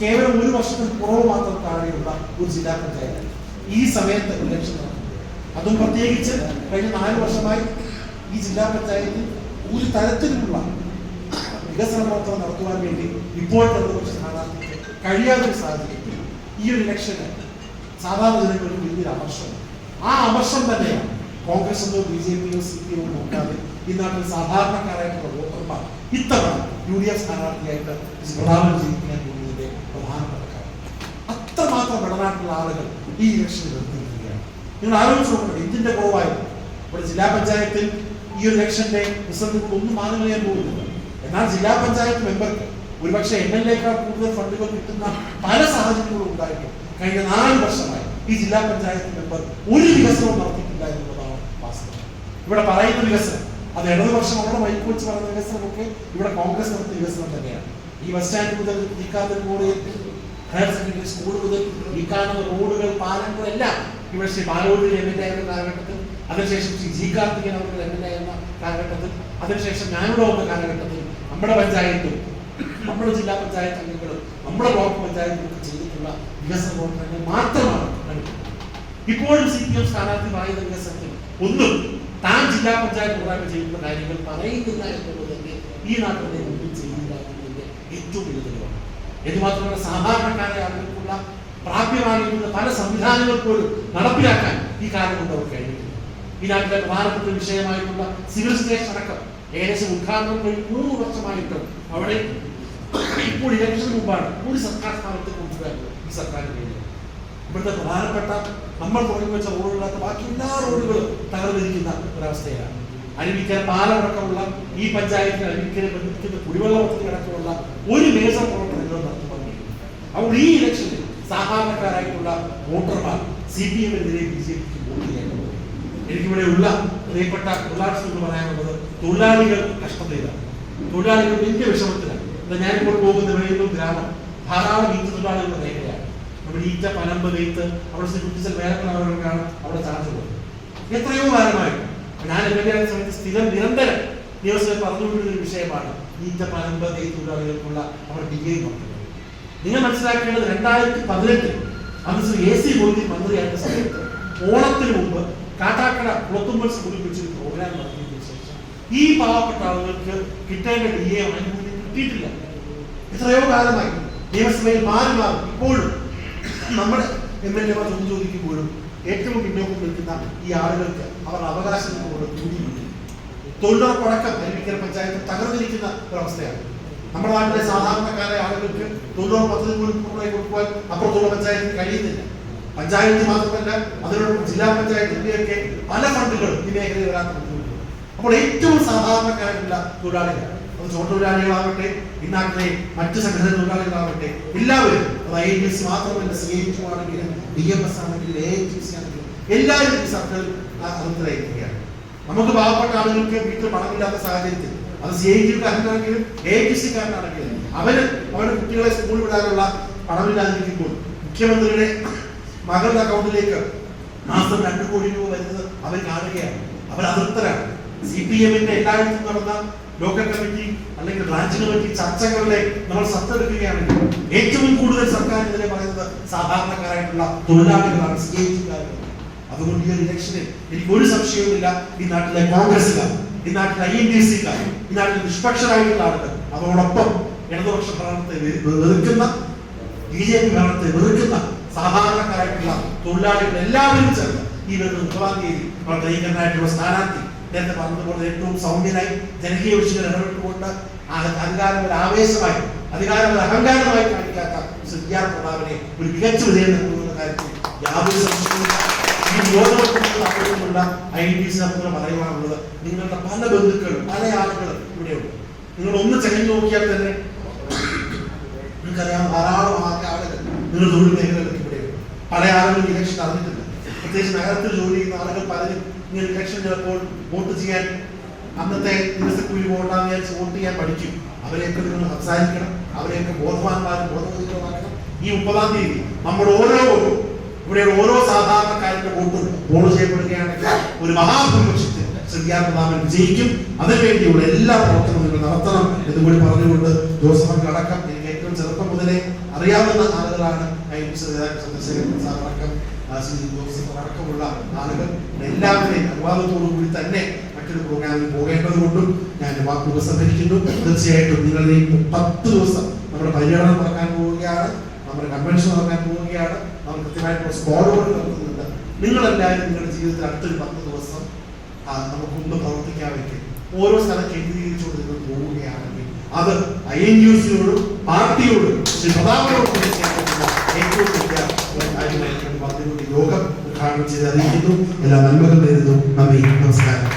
കേവലം ഒരു വർഷത്തിൽ കുറവ് മാത്രം താഴെയുള്ള ഒരു ജില്ലാ പഞ്ചായത്ത് ഈ സമയത്ത് ഇലക്ഷൻ അതും പ്രത്യേകിച്ച് കഴിഞ്ഞ നാല് വർഷമായി ഈ ജില്ലാ പഞ്ചായത്തിൽ ഒരു തരത്തിലുള്ള വികസന പ്രവർത്തനം നടത്തുവാൻ വേണ്ടി ഇപ്പോൾ പ്രതിപക്ഷ സ്ഥാനാർത്ഥിക്ക് കഴിയാത്തൊരു സാഹചര്യത്തിൽ ഈ ഒരു ഇലക്ഷന് സാധാരണ ജനങ്ങൾക്ക് വലിയൊരു അമർഷം ആ അമർഷം തന്നെയാണ് കോൺഗ്രസ് എന്നോ ബി ജെ പിയോ സി പി ഒ നോക്കാതെ ഈ നാട്ടിൽ സാധാരണക്കാരായിട്ടുള്ള വോട്ടർമാർ ഇത്തവണ യു ഡി എഫ് സ്ഥാനാർത്ഥിയായിട്ട് പ്രധാനം ചെയ്യിപ്പിക്കാൻ പോകുന്നതിന്റെ പ്രധാനപ്പെട്ട കാര്യം അത്രമാത്രം വടനാട്ടിലുള്ള ആളുകൾ ഈ ഇലക്ഷനിൽ നിർത്തിയിരിക്കുകയാണ് നിങ്ങൾ ആലോചിച്ച് നോക്കണം എന്തിന്റെ കുറവായിരുന്നു ഇവിടെ ജില്ലാ പഞ്ചായത്തിൽ ഈ ഒരു ഇലക്ഷന്റെ റിസൾട്ട് ഒന്നും മാറി ചെയ്യാൻ പോകുന്നില്ല എന്നാൽ ജില്ലാ പഞ്ചായത്ത് മെമ്പർക്ക് ഒരുപക്ഷെ എം എൽ എക്കാൾ കൂടുതൽ ഫണ്ടുകൾ കിട്ടുന്ന പല സാഹചര്യങ്ങളും ഉണ്ടായിരുന്നു കഴിഞ്ഞ നാല് വർഷമായി ഈ ജില്ലാ പഞ്ചായത്ത് മെമ്പർ ഒരു വികസനവും നടത്തിയിട്ടില്ല എന്നുള്ളതാണ് വാസ്തവം. ഇവിടെ പറയുന്ന വികസനം അത് ഇടതുപക്ഷം അവരുടെ മൈക്ക് വെച്ച് പറയുന്ന വികസനമൊക്കെ ഇവിടെ കോൺഗ്രസ് നടത്തിയ വികസനം തന്നെയാണ്. ഈ ബസ് സ്റ്റാൻഡ് മുതൽ ഇക്കാത്ത കോളേജിൽ ഹയർ സെക്കൻഡറി സ്കൂൾ മുതൽ ഈ റോഡുകൾ പാലങ്ങൾ എല്ലാം ഇവിടെ Shri Balodi M L A ആയിരുന്ന കാലഘട്ടത്തിൽ അതിനുശേഷം ശ്രീ ജി കാർത്തികൻ അവരുടെ ആയിരുന്ന കാലഘട്ടത്തിൽ അതിനുശേഷം ഞാനിവിടെ വന്ന കാലഘട്ടത്തിൽ നമ്മുടെ പഞ്ചായത്തും നമ്മുടെ ജില്ലാ പഞ്ചായത്ത് അംഗങ്ങളും നമ്മുടെ ബ്ലോക്ക് പഞ്ചായത്തും ചെയ്തിട്ടുള്ള വികസന പ്രവർത്തനങ്ങൾ മാത്രമാണ് ഇപ്പോഴും സി പി എം സ്ഥാനാർത്ഥി പറയുന്ന വികസനത്തിൽ ഒന്നും താൻ ജില്ലാ പഞ്ചായത്ത് പ്രോഗ്രാം ചെയ്യുന്ന കാര്യങ്ങൾ പറയുന്നില്ല എന്നുള്ളത് തന്നെ ഈ നാട്ടിലെ ഒന്നും ചെയ്യുന്നില്ല എന്നതിന്റെ ഏറ്റവും വലിയ തെളിവാണ്. എന്ന് മാത്രമല്ല സാധാരണക്കാരെ അവർക്കുള്ള പ്രാപ്യമായിരിക്കുന്ന പല സംവിധാനങ്ങൾ പോലും നടപ്പിലാക്കാൻ ഈ കാലം കൊണ്ട് അവർ കഴിഞ്ഞിട്ടുണ്ട് ഈ നാട്ടിലെ പ്രധാനപ്പെട്ട വിഷയമായിട്ടുള്ള സിവിൽ സ്റ്റേഷൻ അടക്കം ഏകദേശം ഉദ്ഘാടനം കഴിഞ്ഞ് മൂന്ന് വർഷമായിട്ടും അവിടെ ഇപ്പോൾ ഇലക്ഷന് മുമ്പാണ് ഒരു സർക്കാർ സ്ഥാനത്ത് കൊണ്ടുവരാൻ ഈ സർക്കാർ കഴിഞ്ഞത്. ഇവിടുത്തെ പ്രധാനപ്പെട്ട നമ്മൾ തുടങ്ങി വെച്ച റോഡുകളൊക്കെ ബാക്കി എല്ലാ റോഡുകളും തകർന്നിരിക്കുന്ന ഒരവസ്ഥയാണ് അരുവിക്കൽ പാലമടക്കമുള്ള ഈ പഞ്ചായത്തിൽ അരുവിക്കലെ ബന്ധിപ്പിക്കുന്ന കുടിവെള്ള പദ്ധതി അടക്കമുള്ള ഒരു മേജർ പ്രവർത്തനങ്ങളും പറഞ്ഞു അപ്പോൾ ഈ ഇലക്ഷനിൽ സാധാരണക്കാരായിട്ടുള്ള വോട്ടർമാർ സി പി എമ്മിനെതിരെ ബി ജെ പിക്ക് വോട്ട് ചെയ്യാൻ എനിക്കിവിടെ ഉള്ള പ്രിയപ്പെട്ട തൊഴിലാളി എന്ന് പറയാനുള്ളത് തൊഴിലാളികൾ കഷ്ടതയിലാണ് തൊഴിലാളികൾ വലിയ വിഷമത്തിലാണ്. ഞാനിപ്പോൾ പോകുന്ന വെളിയൂർ ഗ്രാമം. ധാരാളം ഈ തൊഴിലാളികളുടെ മേഖലയാണ്. നമ്മുടെ ഈറ്റ പനമ്പ് നെയ്ത്ത് അവിടെ കുട്ടിച്ചൽ വേലക്കാരൊക്കെയാണ് അവിടെ പോകുന്നത് എത്രയോ കാലമായിട്ട്. ഞാൻ എം സമയത്ത് സ്ഥിരം നിരന്തരം ദിവസം പറഞ്ഞുകൊണ്ടിരുന്ന ഒരു വിഷയമാണ് ഈറ്റ പനമ്പ് നെയ്ത്ത് തൊഴിലാളികൾക്കുള്ള അവർ ഡി എ നിങ്ങൾ മനസ്സിലാക്കേണ്ടത് രണ്ടായിരത്തി പതിനെട്ടിൽ അന്ന് ശ്രീ എ സി മോദി മന്ത്രിയായിരുന്ന സമയത്ത് ഓണത്തിന് മുമ്പ് കാട്ടാക്കട കുളത്തുമ്പൽ സ്കൂളിൽ വെച്ചൊരു പ്രോഗ്രാം നടത്തിയതിനു ശേഷം ഈ പാവപ്പെട്ട ആളുകൾക്ക് കിട്ടേണ്ട ഡി എ ആനുകൂല്യം കിട്ടിയിട്ടില്ല. എത്രയോ കാലമായി നിയമസഭയിൽ മാറി മാറി ഇപ്പോഴും നമ്മുടെ എം എൽ എമാർ ചോദ്യം ചോദിക്കുമ്പോഴും ഏറ്റവും പിന്നോക്കം നിൽക്കുന്ന ഈ ആളുകൾക്ക് അവർ അവകാശങ്ങളോട് കൂടിയിട്ടുണ്ട് തൊഴിലുറപ്പടക്കം അരുവിക്കര പഞ്ചായത്ത് തകർന്നിരിക്കുന്ന ഒരവസ്ഥയാണ്. നമ്മുടെ നാട്ടിലെ സാധാരണക്കാരായ ആളുകൾക്ക് തൊഴിലുറപ്പ് പദ്ധതി പോലും പൂർണമായി കൊടുക്കുവാൻ അപ്പുറത്തുള്ള പഞ്ചായത്തിന് കഴിയുന്നില്ല. പഞ്ചായത്ത് മാത്രമല്ല അതിനോടൊപ്പം ജില്ലാ പഞ്ചായത്തിന്റെയൊക്കെ പല ഫണ്ടുകളും ഈ മേഖലയിൽ വരാൻ അപ്പോൾ ഏറ്റവും സാധാരണക്കാരായിട്ടുള്ള തൊഴിലാളികൾ അത് തൊഴിലാളികളാവട്ടെ ഈ നാട്ടിലെ മറ്റ് സംഘടന തൊഴിലാളികളാവട്ടെ എല്ലാവരും ഐ എൻ എസ് മാത്രമല്ല സി എൻ ടു ആണെങ്കിലും ഡി എം എസ് ആണെങ്കിലും എ എൻ സി ആണെങ്കിലും എല്ലാവരും ഈ സർക്കാർ അതിർത്തിലായിരിക്കുകയാണ് നമുക്ക് പാവപ്പെട്ട ആളുകൾക്ക് വീട്ടിൽ പണമില്ലാത്ത സാഹചര്യത്തിൽ അത് സി ഐ ടിക്കാരനാണെങ്കിലും എ ടി സിക്കാരനാണെങ്കിലും അവർ അവരുടെ കുട്ടികളെ സ്കൂളിൽ വിടാനുള്ള പണമില്ലാതിരിക്കുമ്പോൾ മുഖ്യമന്ത്രിയുടെ മകളുടെ അക്കൗണ്ടിലേക്ക് മാസം രണ്ട് കോടി രൂപ വരുന്നത് അവർ കാണുകയാണ്. അവർ അതൃപ്തരാണ്. സി പി എമ്മിന്റെ എല്ലായിടത്തും നടന്ന ലോക്കൽ കമ്മിറ്റി അല്ലെങ്കിൽ ബ്രാഞ്ച് കമ്മിറ്റി ചർച്ചകളിലെ നമ്മൾ സത്തെടുക്കുകയാണെങ്കിൽ ഏറ്റവും കൂടുതൽ സർക്കാർ ഇതിനെ പറയുന്നത് സാധാരണക്കാരായിട്ടുള്ള തൊഴിലാളികളാണ് സി അതുകൊണ്ട് ഈ ഒരു ഇലക്ഷനിൽ എനിക്ക് ഒരു സംശയവുമില്ല. ഈ നാട്ടിലെ കോൺഗ്രസ്സുകാർ ഈ നാട്ടിലെ ഐ എൻ ഡി സിക്കാർ ഈ നാട്ടിലെ നിഷ്പക്ഷരായിട്ടുള്ള ആളുകൾ അതോടൊപ്പം ഇടതുപക്ഷ ഭരണത്തെ വെറുക്കുന്ന ബി ജെ പി ഭരണത്തെ വെറുക്കുന്ന സാധാരണക്കാരായിട്ടുള്ള തൊഴിലാളികൾ എല്ലാവരും ചേർന്ന് ഈ വരുന്ന മുപ്പതാം നയിക്കുന്നതായിട്ടുള്ള സ്ഥാനാർത്ഥി നേരത്തെ പറഞ്ഞതുപോലെ ഏറ്റവും സൗമ്യനായി ജനകീയ വിഷയങ്ങൾ ഇടപെട്ടുകൊണ്ട് അധികാരം ഒരു ആവേശമായി അധികാരം ഒരു അഹങ്കാരമായി കാണിക്കാത്ത സുഖ്യാർ പ്രതാപനെ ഒരു മികച്ച വിജയം നൽകുന്ന കാര്യത്തിൽ യാതൊരു യോജനക്കുള്ള ഐ ഡി സി നമുക്ക് പറയുവാനുള്ളത് നിങ്ങളുടെ പല ബന്ധുക്കളും പല ആളുകളും ഇവിടെയുണ്ട്. നിങ്ങൾ ഒന്ന് ചെങ്ങി നോക്കിയാൽ തന്നെ നിങ്ങൾക്കറിയാം ധാരാളം ആളുകൾ നിങ്ങൾ തൊഴിൽ മേഖലകളിൽ ഇവിടെയുണ്ട്. പല ആളുകളും ഇലക്ഷൻ അറിഞ്ഞിട്ടില്ല പ്രത്യേകിച്ച് നഗരത്തിൽ ജോലി ചെയ്യുന്ന ആളുകൾ പലരും ഇങ്ങനെ ഇലക്ഷൻ ചിലപ്പോൾ വോട്ട് ചെയ്യാൻ അന്നത്തെ ദിവസക്കൂലി വോട്ടാന്ന് വിചാരിച്ച് വോട്ട് ചെയ്യാൻ പഠിക്കും. അവരെയൊക്കെ നിങ്ങൾ സംസാരിക്കണം. അവരെയൊക്കെ ബോധവാന്മാരും ബോധവതികളാക്കണം ഈ മുപ്പതാം തീയതി നമ്മുടെ ഓരോ വോട്ടും ഇവിടെ ഓരോ സാധാരണക്കാരുടെ വോട്ടും വോട്ട് ചെയ്യപ്പെടുകയാണെങ്കിൽ ഒരു മഹാഭൂരിപക്ഷത്തിൽ ശ്രീയാർ പ്രതാപൻ വിജയിക്കും. അതിനുവേണ്ടിയുള്ള എല്ലാ പ്രവർത്തനവും നിങ്ങൾ നടത്തണം എന്ന് കൂടി പറഞ്ഞുകൊണ്ട് ജോസഫ് അടക്കം എനിക്ക് ഏറ്റവും ചെറുപ്പം മുതലേ അറിയാവുന്ന ആളുകളാണ്. ഐ എം സി നേതാക്കൾ സാർ അടക്കം ജോസഫ് അടക്കമുള്ള ആളുകൾ എല്ലാവരെയും അനുവാദത്തോടു കൂടി തന്നെ മറ്റൊരു പ്രോഗ്രാമിൽ പോകേണ്ടത് കൊണ്ടും ഞാൻ വാക്കുകൾ ഉപസംഹരിക്കുന്നു. തീർച്ചയായിട്ടും നിങ്ങൾ ഈ പത്ത് ദിവസം നമ്മുടെ പര്യടനം നടക്കാൻ പോവുകയാണ്. നമ്മുടെ കൺവെൻഷൻ നടക്കാൻ പോവുകയാണ്. നമ്മൾ കൃത്യമായിട്ടുള്ള സ്കോഡുകൾ നടത്തുന്നുണ്ട്. നിങ്ങളെല്ലാവരും നിങ്ങളുടെ ജീവിതത്തിൽ അടുത്തൊരു പത്ത് ദിവസം നമുക്കൊന്ന് പ്രവർത്തിക്കാമെങ്കിൽ ഓരോ സ്ഥലം കേന്ദ്രീകരിച്ചുകൊണ്ട് നിങ്ങൾ പോവുകയാണെങ്കിൽ അത് ഐ എൻ യു സിയോടും പാർട്ടിയോടും ശ്രീ പ്രതാപനോടും ഏറ്റവും വലിയ ചെയ്ത് അറിയിക്കുന്നു. എല്ലാ നന്മകൾ നേരുന്നു. നന്ദി. നമസ്കാരം.